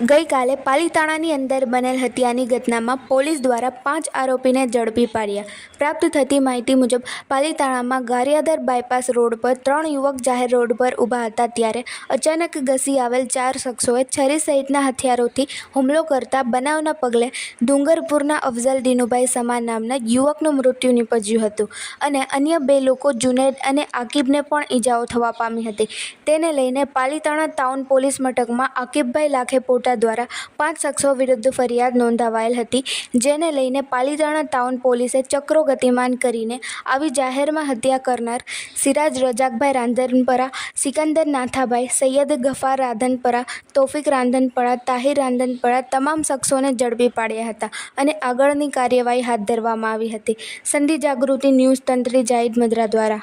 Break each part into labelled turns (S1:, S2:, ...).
S1: ગઈકાલે પાલીતાણાની અંદર બનેલ હત્યાની ઘટનામાં પોલીસ દ્વારા પાંચ આરોપીને ઝડપી પાડ્યા. પ્રાપ્ત થતી માહિતી મુજબ, પાલીતાણામાં ગારિયાદર બાયપાસ રોડ પર ત્રણ યુવક જાહેર રોડ પર ઊભા હતા ત્યારે અચાનક ઘસી આવેલ ચાર શખ્સોએ છરી સહિતના હથિયારોથી હુમલો કરતા બનાવના પગલે ડુંગરપુરના અફઝલ દિનુભાઈ સમા નામના યુવકનું મૃત્યુ નીપજ્યું હતું અને અન્ય બે લોકો જુનેદ અને આકિબને પણ ઈજાઓ થવા પામી હતી. તેને લઈને પાલીતાણા ટાઉન પોલીસ મથકમાં આકિબભાઈ લાખે પોટા દ્વારા પાંચ શખ્સો વિરુદ્ધ ફરિયાદ નોંધાવાયેલ હતી. જેને લઈને પાલીતાણા ટાઉન પોલીસે ચક્રો ગતિમાન કરીને આવી જાહેરમાં હત્યા કરનાર સિરાજ રજાકભાઈ રાંધનપરા, સિકંદર નાથાભાઈ, સૈયદ ગફાર રાંધનપરા, તોફિક રાંધનપરા, તાહિર રાંધનપરા તમામ શખ્સોને ઝડપી પાડ્યા હતા અને આગળની કાર્યવાહી હાથ ધરવામાં આવી હતી. સંધિ જાગૃતિ ન્યૂઝ તંત્રી જાહિદ મદ્રા દ્વારા.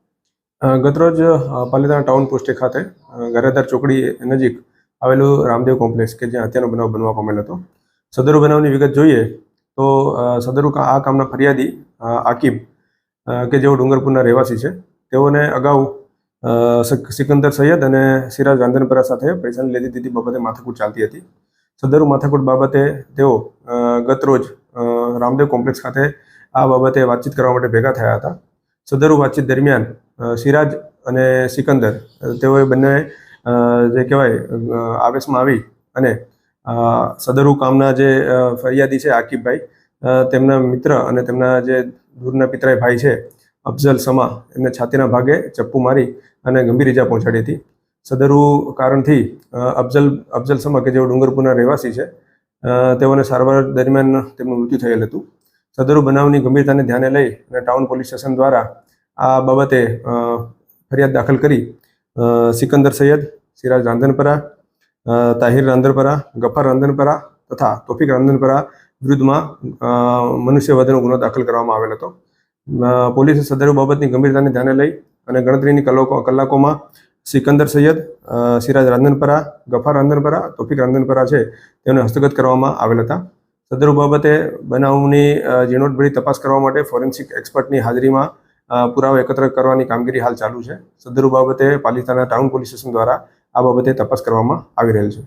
S2: ગતરોજ પાલિતાણા ટાઉન પોસ્ટે ખાતે અ, ચોકડી નજીક આવેલું રામદેવ કોમ્પ્લેક્સ કે જ્યાં હત્યાનો બનાવ બનવા પામેલ હતો. સદરુ બનાવની વિગત જોઈએ તો સદરુ આ કામના ફરિયાદી આકીબ કે જેઓ ડુંગરપુરના રહેવાસી છે તેઓને અગાઉ સિકંદર સૈયદ અને સિરાજ રાંધનપરા સાથે પૈસાની લેતી દીધી બાબતે માથાકૂટ ચાલતી હતી. સદરુ માથાકૂટ બાબતે તેઓ ગતરોજ રામદેવ કોમ્પ્લેક્સ ખાતે આ બાબતે વાતચીત કરવા માટે ભેગા થયા હતા. સદરુ વાતચીત દરમિયાન સિરાજ અને સિકંદર તેઓએ બંને જે કહેવાય આવેશમાં આવી અને સદરુ કામના જે ફરિયાદી છે આકિબભાઈ તેમના મિત્ર અને તેમના જે દૂરના પિતરાઈ ભાઈ છે, અફઝલ સમા, એમને છાતીના ભાગે ચપ્પુ મારી અને ગંભીર ઇજા પહોંચાડી હતી. સદરુ કારણથી અફઝલ અફઝલ સમા કે જેઓ ડુંગરપુરના રહેવાસી છે તેઓને સારવાર દરમિયાન તેમનું મૃત્યુ થયેલ હતું. સદરુ બનાવની ગંભીરતાને ધ્યાને લઈ અને ટાઉન પોલીસ સ્ટેશન દ્વારા આ બાબતે ફરિયાદ દાખલ કરી સિકંદર સૈયદ, સિરાજ રાંધનપરા તાહિર રાંધનપરા, ગફાર રાંધનપરા તથા તોફિક રાંધનપરા વિરુદ્ધમાં મનુષ્ય મનુષ્યવધનો ગુનો દાખલ કરવામાં આવેલ હતો. પોલીસે સદરુ બાબતની ગંભીરતાને ધ્યાને લઈ અને ગણતરીની કલાકો, કલાકોમાં સિકંદર સૈયદ સિરાજ રાંધનપરા, ગફાર રાંધનપરા, તોફિક રાંધનપરા છે તેમને હસ્તગત કરવામાં આવેલ હતા. સદરુ બાબતે બનાવની ઝીણવટભરી તપાસ કરવા માટે ફોરેન્સિક એક્સપર્ટની હાજરીમાં પુરાવા એકત્ર કરવાની કામગીરી હાલ ચાલુ છે. સદરૂ બાબતે પાલિતાણા ટાઉન પોલીસ સ્ટેશન દ્વારા આ બાબતે તપાસ કરવામાં આવી રહેલ છે.